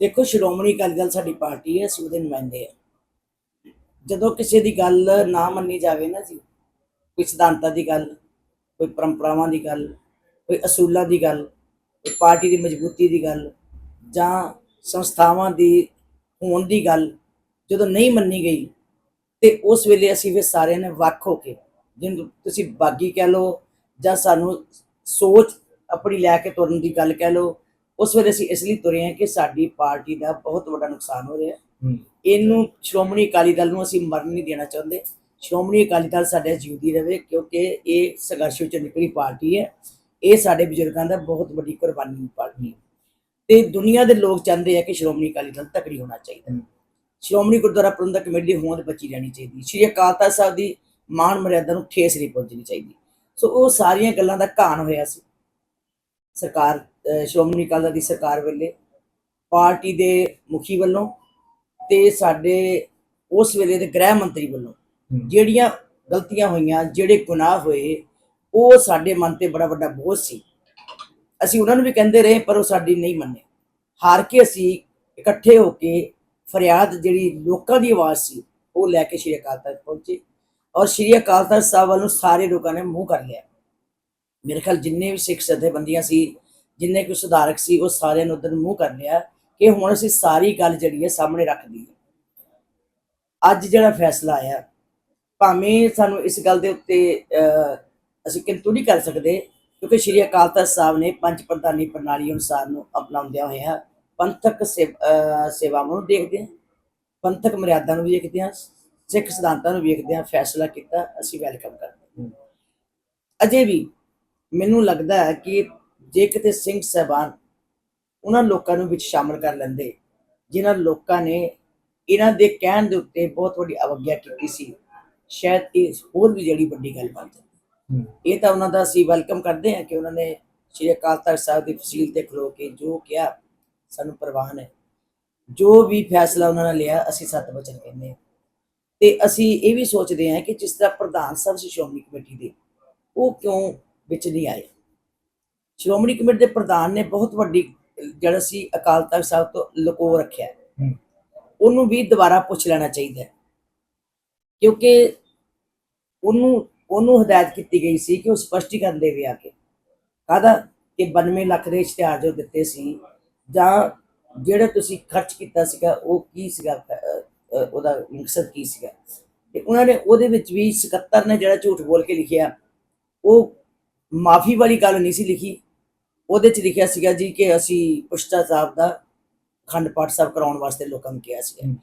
ਦੇਖੋ, ਸ਼੍ਰੋਮਣੀ ਅਕਾਲੀ ਦਲ ਸਾਡੀ ਪਾਰਟੀ ਹੈ, ਅਸੀਂ ਉਹਦੇ ਨੁਮਾਇੰਦੇ ਆ ਜਦੋਂ ਕਿਸੇ ਦੀ ਗੱਲ ਨਾ ਮੰਨੀ ਜਾਵੇ ਨਾ ਜੀ, ਕੋਈ ਸਿਧਾਂਤਾਂ ਦੀ ਗੱਲ, ਕੋਈ ਪਰੰਪਰਾਵਾਂ ਦੀ ਗੱਲ, ਕੋਈ ਅਸੂਲਾਂ ਦੀ ਗੱਲ, ਕੋਈ ਪਾਰਟੀ ਦੀ ਮਜ਼ਬੂਤੀ ਦੀ ਗੱਲ ਜਾਂ ਸੰਸਥਾਵਾਂ ਦੀ ਹੋਣ ਦੀ ਗੱਲ ਜਦੋਂ ਨਹੀਂ ਮੰਨੀ ਗਈ, ਤੇ ਉਸ ਵੇਲੇ ਅਸੀਂ ਫਿਰ ਸਾਰਿਆਂ ਨੇ ਵੱਖ ਹੋ ਕੇ, ਜਿਹਨੂੰ ਤੁਸੀਂ ਬਾਗੀ ਕਹਿ ਲਓ ਜਾਂ ਸਾਨੂੰ ਸੋਚ ਆਪਣੀ ਲੈ ਕੇ ਤੁਰਨ ਦੀ ਗੱਲ ਕਹਿ ਲਓ ਉਸ ਵੇਲੇ ਅਸੀਂ ਇਸ ਲਈ ਤੁਰੇ ਹਾਂ ਕਿ ਸਾਡੀ ਪਾਰਟੀ ਦਾ ਬਹੁਤ ਵੱਡਾ ਨੁਕਸਾਨ ਹੋ ਰਿਹਾ ਇਹਨੂੰ ਸ਼੍ਰੋਮਣੀ ਅਕਾਲੀ ਦਲ ਨੂੰ ਅਸੀਂ ਮਰਨ ਨਹੀਂ ਦੇਣਾ ਚਾਹੁੰਦੇ। ਸ਼੍ਰੋਮਣੀ ਅਕਾਲੀ ਦਲ ਸਾਡੇ ਜਿਉਂਦੀ ਰਹੇ ਕਿਉਂਕਿ ਇਹ ਸੰਘਰਸ਼ ਵਿੱਚ ਨਿਕਲੀ ਪਾਰਟੀ ਹੈ। ਇਹ ਸਾਡੇ ਬਜ਼ੁਰਗਾਂ ਦਾ ਬਹੁਤ ਵੱਡੀ ਕੁਰਬਾਨੀ ਦੀ ਪਾਰਟੀ ਹੈ। ਤੇ ਦੁਨੀਆ ਦੇ ਲੋਕ ਚਾਹੁੰਦੇ ਆ ਕਿ ਸ਼੍ਰੋਮਣੀ ਅਕਾਲੀ ਦਲ ਤਕੜੀ ਹੋਣਾ ਚਾਹੀਦਾ। ਸ਼੍ਰੋਮਣੀ ਗੁਰਦੁਆਰਾ ਪ੍ਰਬੰਧਕ ਕਮੇਟੀ ਹੋਂਦ ਬਚੀ ਰਹਿਣੀ ਚਾਹੀਦੀ। ਸ਼੍ਰੀ ਅਕਾਲ ਤਖਤ ਸਾਹਿਬ ਦੀ ਮਾਣ ਮਰਿਆਦਾ ਨੂੰ ਠੇਸ ਨਹੀਂ ਪਹੁੰਚਣੀ ਚਾਹੀਦੀ। ਸੋ ਉਹ ਸਾਰੀਆਂ ਗੱਲਾਂ ਦਾ ਘਾਣ ਹੋਇਆ ਸੀ। ਸਰਕਾਰ ਸ਼੍ਰੋਮਣੀ ਅਕਾਲੀ ਦਲ ਦੀ ਸਰਕਾਰ ਵੇਲੇ ਪਾਰਟੀ ਦੇ ਮੁਖੀ ਵੱਲੋਂ ਤੇ ਸਾਡੇ ਉਸ ਵੇਲੇ ਦੇ ਗ੍ਰਹਿ ਮੰਤਰੀ ਵੱਲੋਂ ਜਿਹੜੀਆਂ ਗਲਤੀਆਂ ਹੋਈਆਂ ਜਿਹੜੇ ਗੁਨਾਹ ਹੋਏ ਉਹ ਸਾਡੇ ਮਨ ਤੇ ਬੜਾ ਵੱਡਾ ਬੋਝ ਸੀ। ਅਸੀਂ ਉਹਨਾਂ ਨੂੰ ਵੀ ਕਹਿੰਦੇ ਰਹੇ ਪਰ ਉਹ ਸਾਡੀ ਨਹੀਂ ਮੰਨੇ। ਹਾਰ ਕੇ ਅਸੀਂ ਇਕੱਠੇ ਹੋ ਕੇ ਫਰਿਆਦ ਜਿਹੜੀ ਲੋਕਾਂ ਦੀ ਆਵਾਜ਼ ਸੀ ਉਹ ਲੈ ਕੇ ਸ਼੍ਰੀ ਅਕਾਲ ਤਖਤ ਪਹੁੰਚੇ ਔਰ ਸ਼੍ਰੀ ਅਕਾਲ ਤਖਤ ਸਾਹਿਬ ਵੱਲ ਸਾਰੇ ਲੋਕਾਂ ਨੇ ਮੂੰਹ ਕਰ ਲਿਆ। ਮੇਰੇ ਖਿਆਲ ਜਿੰਨੇ ਵੀ ਸਿੱਖ ਜਥੇਬੰਦੀਆਂ ਸੀ ਜਿੰਨੇ ਕੋਈ ਸੁਧਾਰਕ ਸੀ ਉਹ ਸਾਰਿਆਂ ਨੂੰ ਉਧਰ ਮੂੰਹ ਕਰ ਲਿਆ ਕਿ ਹੁਣ ਅਸੀਂ ਸਾਰੀ ਗੱਲ ਜਿਹੜੀ ਹੈ ਸਾਹਮਣੇ ਰੱਖ ਦਈਏ ਅੱਜ ਜਿਹੜਾ ਫੈਸਲਾ ਆਇਆ ਭਾਵੇਂ ਸਾਨੂੰ ਇਸ ਗੱਲ ਦੇ ਉੱਤੇ ਅਹ, ਅਸੀਂ ਕਿੰਤੂ ਨਹੀਂ ਕਰ ਸਕਦੇ ਕਿਉਂਕਿ ਸ਼੍ਰੀ ਅਕਾਲ ਤਖਤ ਸਾਹਿਬ ਨੇ ਪੰਜ ਪ੍ਰਧਾਨੀ ਪ੍ਰਣਾਲੀ ਅਨੁਸਾਰ ਨੂੰ ਅਪਣਾਉਂਦਿਆਂ ਹੋਇਆ ਪੰਥਕ ਸੇਵ- ਸੇਵਾਵਾਂ ਨੂੰ ਦੇਖਦੇ ਹਾਂ ਪੰਥਕ ਮਰਿਆਦਾ ਨੂੰ ਵੀ ਦੇਖਦੇ ਹਾਂ ਸਿੱਖ ਸਿਧਾਂਤਾਂ ਨੂੰ ਵੇਖਦੇ ਹਾਂ ਫੈਸਲਾ ਕੀਤਾ ਅਸੀਂ ਵੈਲਕਮ ਕਰਦੇ ਹਾਂ। ਅਜੇ ਵੀ ਮੈਨੂੰ ਲੱਗਦਾ ਹੈ ਕਿ ਜੇ ਕਿਤੇ ਸਿੰਘ ਸਾਹਿਬਾਨ ਉਹਨਾਂ ਲੋਕਾਂ ਨੂੰ ਵਿੱਚ ਸ਼ਾਮਲ ਕਰ ਲੈਂਦੇ ਜਿਨ੍ਹਾਂ ਲੋਕਾਂ ਨੇ ਇਹਨਾਂ ਦੇ ਕਹਿਣ ਦੇ ਉੱਤੇ ਬਹੁਤ ਵੱਡੀ ਅਵਗਿਆ ਕੀਤੀ ਸੀ ਸ਼ਾਇਦ ਇਹ ਹੋਰ ਵੀ ਜਿਹੜੀ ਵੱਡੀ ਗੱਲ ਬਣ ਜਾਂਦੀ। ਇਹ ਤਾਂ ਉਹਨਾਂ ਦਾ ਅਸੀਂ ਵੈਲਕਮ ਕਰਦੇ ਹਾਂ ਕਿ ਉਹਨਾਂ ਨੇ ਸ਼੍ਰੀ ਅਕਾਲ ਤਖਤ ਸਾਹਿਬ ਦੀ ਫਸੀਲ ਤੇ ਖਲੋ ਕੇ ਜੋ ਕਿਹਾ ਸਾਨੂੰ ਪ੍ਰਵਾਨ ਹੈ ਜੋ ਵੀ ਫੈਸਲਾ ਉਹਨਾਂ ਨੇ ਲਿਆ ਅਸੀਂ ਸੱਤ ਵਚਨ ਕਹਿੰਦੇ ਹਾਂ। ਤੇ ਅਸੀਂ ਇਹ ਵੀ ਸੋਚਦੇ ਹਾਂ ਕਿ ਜਿਸ ਤਰ੍ਹਾਂ ਪ੍ਰਧਾਨ ਸਾਹਿਬ ਸ਼੍ਰੋਮਣੀ ਕਮੇਟੀ ਦੇ ਉਹ ਕਿਉਂ ਵਿੱਚ ਨਹੀਂ ਆਏ? ਸ਼੍ਰੋਮਣੀ ਕਮੇਟੀ ਦੇ ਪ੍ਰਧਾਨ ਨੇ ਬਹੁਤ ਵੱਡੀ ਜਿਹੜਾ ਸੀ ਅਕਾਲ ਤਖਤ ਸਾਹਿਬ ਤੋਂ ਲੁਕੋ ਰੱਖਿਆ। ਉਹਨੂੰ ਵੀ ਦੁਬਾਰਾ ਪੁੱਛ ਲੈਣਾ ਚਾਹੀਦਾ। ਕਿਉਂਕਿ ਉਹਨੂੰ ਉਹਨੂੰ ਹਦਾਇਤ ਕੀਤੀ ਗਈ ਸੀ ਕਿ ਉਹ ਸਪਸ਼ਟੀਕਰਨ ਦੇਵੇ ਆ ਕੇ। ਕਾਹਦਾ? ਕਿ 92 ਲੱਖ ਦੇ ਇਸ਼ਤਿਹਾਰ ਜੋ ਦਿੱਤੇ ਸੀ ਜਾਂ ਜਿਹੜਾ ਤੁਸੀਂ ਖਰਚ ਕੀਤਾ ਸੀਗਾ ਉਹ ਕੀ ਸੀਗਾ ਉਹਦਾ ਮਕਸਦ ਕੀ ਸੀਗਾ? ਤੇ ਉਹਨਾਂ ਨੇ ਉਹਦੇ ਵਿੱਚ ਵੀ ਸਕੱਤਰ ਨੇ ਜਿਹੜਾ ਝੂਠ ਬੋਲ ਕੇ ਲਿਖਿਆ ਉਹ ਮਾਫੀ ਵਾਲੀ ਗੱਲ ਨਹੀਂ ਸੀ ਲਿਖੀ। ਉਹਦੇ ਚ ਲਿਖਿਆ ਸੀਗਾ ਜੀ ਕਿ ਅਸੀਂ ਪੁਸ਼ਤਾ ਸਾਹਿਬ ਦਾ ਖੰਡ ਪਾਠ ਸਾਹਿਬ ਕਰਾਉਣ ਵਾਸਤੇ ਲੋਕਾਂ ਨੂੰ ਕਿਹਾ ਸੀ